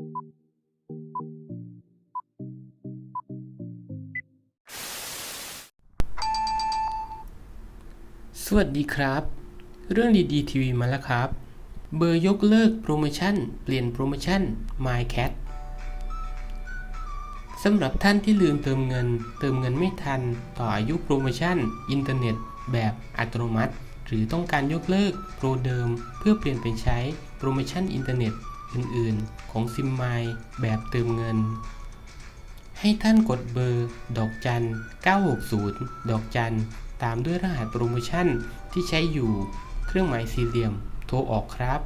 สวัสดีครับ เรื่องดีๆทีวีมาแล้วครับ เบอร์ยกเลิกโปรโมชั่น เปลี่ยนโปรโมชั่น MyCat สำหรับท่านที่ลืมเติมเงิน เติมเงินไม่ทัน ต่ออายุโปรโมชั่น อินเทอร์เน็ต แบบอัตโนมัติ หรือต้องการยกเลิกโปรเดิม เพื่อเปลี่ยนไปใช้โปรโมชั่นอินเทอร์เน็ต อื่นๆ ของซิมไมแบบเติมเงิน ให้ท่านกดเบอร์ ดอกจัน 960 ดอกจัน ตามด้วยรหัสโปรโมชั่นที่ใช้อยู่เครื่องหมายสี่เหลี่ยม โทรออกครับ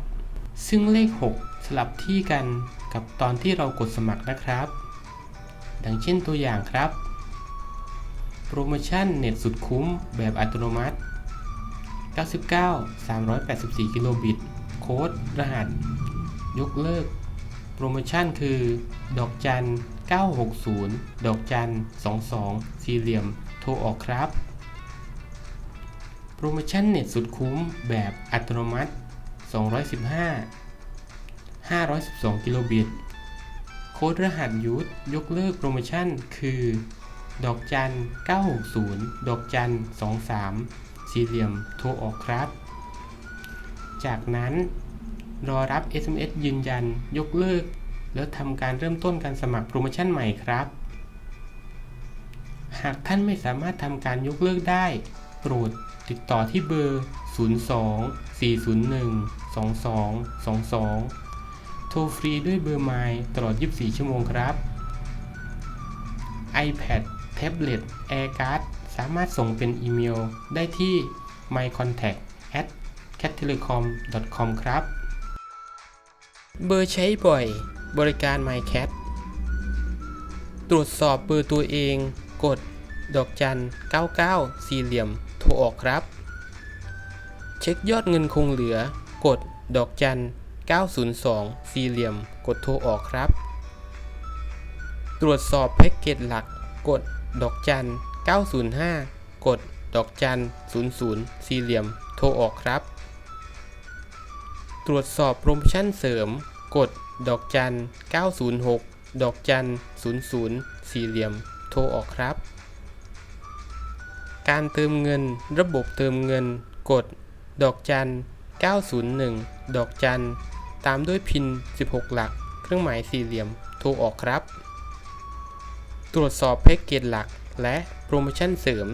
ซึ่งเลข 6 สลับที่กันกับตอนที่เรากดสมัครนะครับ ดังเช่นตัวอย่างครับ โปรโมชั่นเน็ตสุดคุ้มแบบอัตโนมัติ 99 384 กิโลบิต โค้ด รหัส ยกเลิก โปรโมชั่นคือ ดอกจัน 960 ดอกจัน 22 สี่เหลี่ยม โทรออกครับ โปรโมชั่นเน็ตสุดคุ้มแบบอัตโนมัติ 215 512 กิโลบิต โค้ดรหัสยูทยกเลิกโปรโมชั่นคือ ดอกจัน 960 ดอกจัน 23 สี่เหลี่ยม โทรออกครับ จากนั้น รอรับ SMS ยืนยัน ยกเลิก แล้วทำการเริ่มต้นการสมัครโปรโมชั่นใหม่ครับ หากท่านไม่สามารถทำการยกเลิกได้ โปรดติดต่อที่เบอร์ 02 401 2222 โทรฟรีด้วยเบอร์ไมล์ตลอด 24 ชั่วโมงครับ iPad Tablet AirCard สามารถส่งเป็นอีเมลได้ที่ mycontact at cattelecom.com ครับ เบอร์ใช้บ่อย บริการ MyCat ตรวจสอบเบอร์ตัวเอง กด ดอกจัน 99 สี่เหลี่ยม โทรออกครับ เช็คยอดเงินคงเหลือ กด ดอกจัน 902 สี่เหลี่ยม กดโทรออกครับ ตรวจสอบแพ็กเกจหลัก กด ดอกจัน 905 กด ดอกจัน 00 สี่เหลี่ยม โทรออกครับ ตรวจสอบโปรโมชั่นเสริม กด ดอกจัน 906 ดอกจัน 00 สี่เหลี่ยม โทรออกครับ การเติมเงิน ระบบเติมเงิน กด ดอกจัน 901 ดอกจัน ตามด้วยพิน 16 หลัก เครื่องหมายสี่เหลี่ยม โทรออกครับ ตรวจสอบแพ็กเกจหลัก และโปรโมชั่นเสริม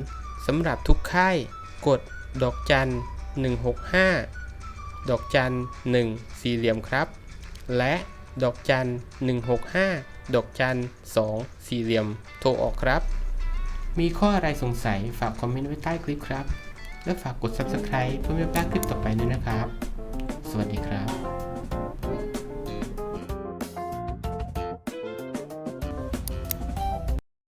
สำหรับทุกค่าย กด ดอกจัน 165 ดอกจัน1สี่เหลี่ยมครับ และดอกจัน165 ดอกจัน2สี่เหลี่ยม โทรออกครับ มีข้ออะไรสงสัยฝากคอมเมนต์ไว้ใต้คลิปครับ และฝากกด subscribe เพื่อไม่พลาดคลิปต่อไปด้วยนะครับ สวัสดีครับ